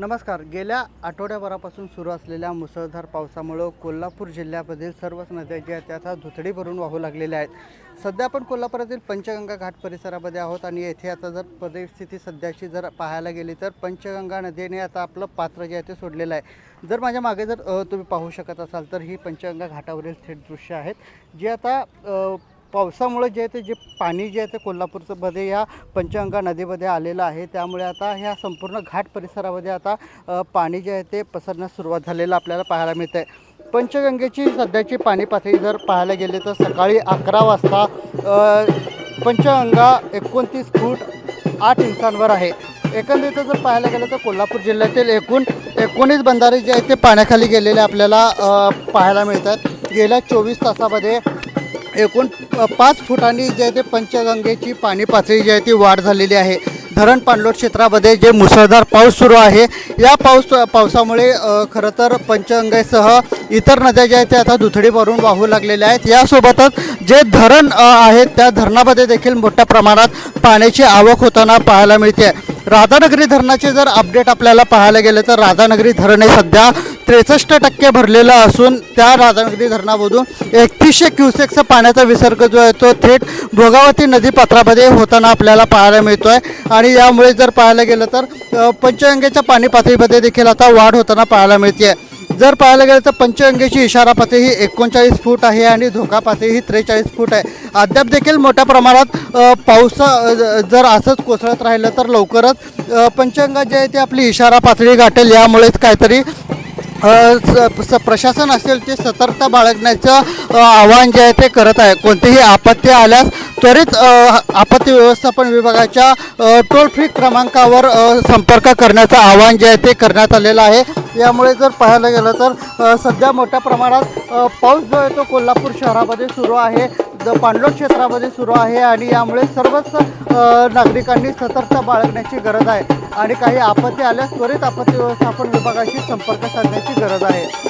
नमस्कार. गेल्या आठवड्याभरापासून सुरू असलेल्या मुसळधार पावसामुळं कोल्हापूर जिल्ह्यामधील सर्वच नद्या ज्या आहेत त्या आता धुतडी भरून वाहू लागलेल्या आहेत. सध्या आपण कोल्हापुरातील पंचगंगा घाट परिसरामध्ये आहोत आणि येथे आता जर परिस्थिती सध्याची जर पाहायला गेली तर पंचगंगा नदीने आता आपलं पात्र जे आहे ते सोडलेलं आहे. जर माझ्या मागे जर तुम्ही पाहू शकत असाल तर ही पंचगंगा घाटावरील थेट दृश्य आहेत. जे आता पावसामुळे जे आहे ते जे पाणी जे आहे ते कोल्हापूरचं मध्ये या पंचगंगा नदीमध्ये आलेलं आहे. त्यामुळे आता ह्या संपूर्ण घाट परिसरामध्ये आता पाणी जे आहे ते पसरण्यास सुरुवात झालेलं आपल्याला पाहायला मिळतं आहे पंचगंगेची सध्याची पाणी पातळी जर पाहायला गेले तर सकाळी अकरा वाजता पंचगंगा एकोणतीस फूट आठ इंचांवर आहे. एकंदरीत जर पाहायला गेलं तर कोल्हापूर जिल्ह्यातील एकूण एकोणीस बंधारे जे आहेत ते पाण्याखाली गेलेले आपल्याला पाहायला मिळतात. गेल्या चोवीस तासामध्ये एकूण पाच फुटांनी जे आहे ते पंचगंगेची पाणी पातळी जी आहे ती वाढ झालेली आहे. धरण पाणलोट क्षेत्रामध्ये जे मुसळधार पाऊस सुरू आहे या पाऊस पावसामुळे खरं तर पंचगंगेसह इतर नद्या ज्या आहेत त्या आता दुथडी भरून वाहू लागलेल्या आहेत. यासोबतच जे धरण आहेत त्या धरणामध्ये देखील मोठ्या प्रमाणात पाण्याची आवक होताना पाहायला मिळते. राधानगरी धरणाचे जर अपडेट आपल्याला पाहायला गेलं तर राधानगरी धरण हे सध्या त्रेसष्ट टक्के भरलेलं असून त्या राधानगरी धरणामधून एकतीसशे क्युसेक्सचा पाण्याचा विसर्ग जो आहे तो थेट भोगावती नदीपात्रामध्ये होताना आपल्याला पाहायला मिळतो आहे आणि यामुळे जर पाहायला गेलं तर पंचगंगेच्या पाणी पातळीमध्ये देखील आता वाढ होताना पाहायला मिळते आहे जर पाहायला गेलं तर पंचगंगेची इशारा पातळी ही एकोणचाळीस फूट आहे आणि धोका पातळी ही त्रेचाळीस फूट आहे. अद्याप देखील मोठ्या प्रमाणात पाऊस जर असंच कोसळत राहिलं तर लवकरच पंचगंगा जे आहे ते आपली इशारा पातळी गाठेल. यामुळेच काहीतरी प्रशासन असेल ते सतर्कता बाळगण्याचं आवाहन जे आहे ते करत आहे. कोणतीही आपत्ती आल्यास त्वरित आपत्ती व्यवस्थापन विभागाच्या टोल फ्री क्रमांकावर संपर्क करण्याचं आवाहन जे आहे ते करण्यात आलेलं आहे. यामुळे जर पाहायला गेलं तर सध्या मोठ्या प्रमाणात पाऊस जो आहे तो कोल्हापूर शहरामध्ये सुरू आहे. ज पाणलोट क्षेत्रामध्ये सुरू आहे आणि यामुळे सर्वच नागरिकांनी सतर्कता बाळगण्याची गरज आहे. आणि काही आपत्ती आल्यास त्वरित आपत्ती व्यवस्थापन विभागाशी संपर्क साधण्याची गरज आहे.